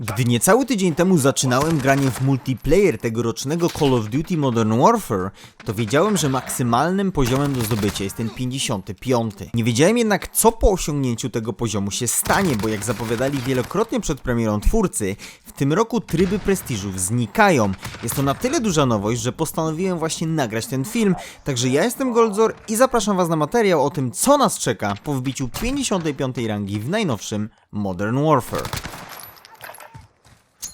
Gdy niecały tydzień temu zaczynałem granie w multiplayer tegorocznego Call of Duty Modern Warfare, to wiedziałem, że maksymalnym poziomem do zdobycia jest ten 55. Nie wiedziałem jednak, co po osiągnięciu tego poziomu się stanie, bo jak zapowiadali wielokrotnie przed premierą twórcy, w tym roku tryby prestiżów znikają. Jest to na tyle duża nowość, że postanowiłem właśnie nagrać ten film, także ja jestem Goldzor i zapraszam was na materiał o tym, co nas czeka po wbiciu 55 rangi w najnowszym Modern Warfare.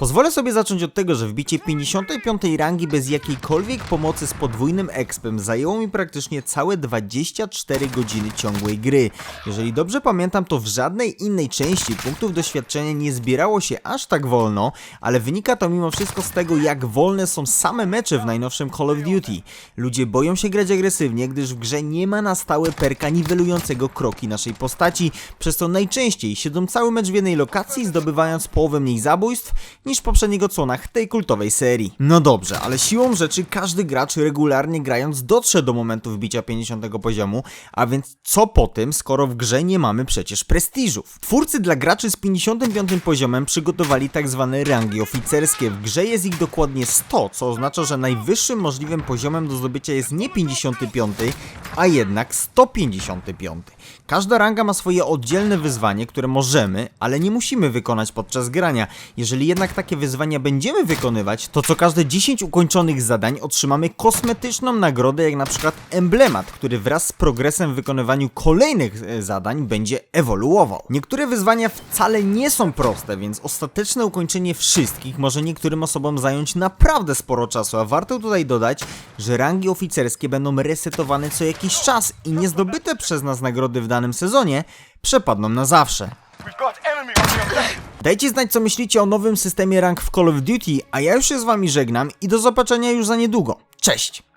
Pozwolę sobie zacząć od tego, że wbicie 55 rangi bez jakiejkolwiek pomocy z podwójnym expem zajęło mi praktycznie całe 24 godziny ciągłej gry. Jeżeli dobrze pamiętam, to w żadnej innej części punktów doświadczenia nie zbierało się aż tak wolno, ale wynika to mimo wszystko z tego, jak wolne są same mecze w najnowszym Call of Duty. Ludzie boją się grać agresywnie, gdyż w grze nie ma na stałe perka niwelującego kroki naszej postaci, przez co najczęściej siedzą cały mecz w jednej lokacji, zdobywając połowę mniej zabójstw niż w poprzednich odsłonach tej kultowej serii. No dobrze, ale siłą rzeczy każdy gracz regularnie grając dotrze do momentu wbicia 50 poziomu, a więc co po tym, skoro w grze nie mamy przecież prestiżów? Twórcy dla graczy z 55 poziomem przygotowali tak zwane rangi oficerskie. W grze jest ich dokładnie 100, co oznacza, że najwyższym możliwym poziomem do zdobycia jest nie 55, a jednak 155. Każda ranga ma swoje oddzielne wyzwanie, które możemy, ale nie musimy wykonać podczas grania. Jeżeli jednak takie wyzwania będziemy wykonywać, to co każde 10 ukończonych zadań otrzymamy kosmetyczną nagrodę, jak na przykład emblemat, który wraz z progresem w wykonywaniu kolejnych e, zadań będzie ewoluował. Niektóre wyzwania wcale nie są proste, więc ostateczne ukończenie wszystkich może niektórym osobom zająć naprawdę sporo czasu, a warto tutaj dodać, że rangi oficerskie będą resetowane co jakiś czas i niezdobyte przez nas nagrody w danym sezonie przepadną na zawsze. We've got enemy on the. Dajcie znać co myślicie o nowym systemie rank w Call of Duty, a ja już się z wami żegnam i do zobaczenia już za niedługo. Cześć!